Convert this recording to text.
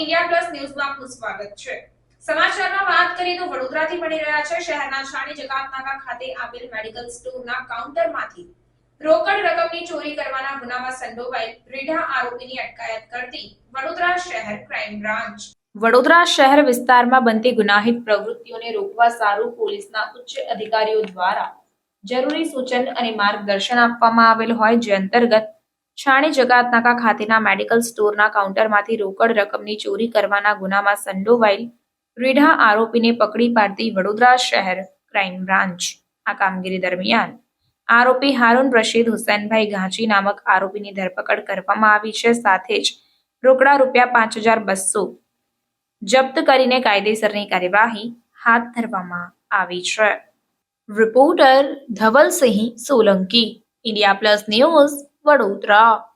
India plus ન્યૂઝમાં આપનું સ્વાગત છે. સમાચારમાં વાત કરીએ તો વડોદરાથી મળી રહ્યા છે શહેરના છાણી જકાતનાકા ખાતે આવેલ મેડિકલ સ્ટોરના કાઉન્ટરમાંથી. રોકડ રકમની ચોરી કરવાના ગુનામાં સંડોવાયેલ રીઢા આરોપીની અટકાયત કરતી વડોદરા શહેર ક્રાઇમ બ્રાન્ચ. વડોદરા શહેર વિસ્તારમાં બનતી ગુનાહિત પ્રવૃત્તિઓને રોકવા સારું પોલીસના ઉચ્ચ અધિકારીઓ દ્વારા જરૂરી સૂચન અને માર્ગદર્શન આપવામાં આવેલ હોય જે અંતર્ગત છાણી જકાતનાકા ખાતેના મેડિકલ સ્ટોરના કાઉન્ટરમાંથી રોકડ રકમની ચોરી કરવાના ગુનામાં સંડોવાયેલ રીઢા આરોપીને પકડી પાડતી વડોદરા શહેર ક્રાઇમ બ્રાન્ચ આ કામગીરી દરમિયાન. આરોપી હારૂન રશીદ હુસૈનભાઈ ગાંચી નામક આરોપીની ધરપકડ કરવામાં આવી છે. સાથે જ રોકડા રૂપિયા પાંચ હજાર બસો જપ્ત કરીને કાયદેસરની કાર્યવાહી હાથ ધરવામાં આવી છે. Reporter Dhavalsinh Solanki, India plus news Vadodara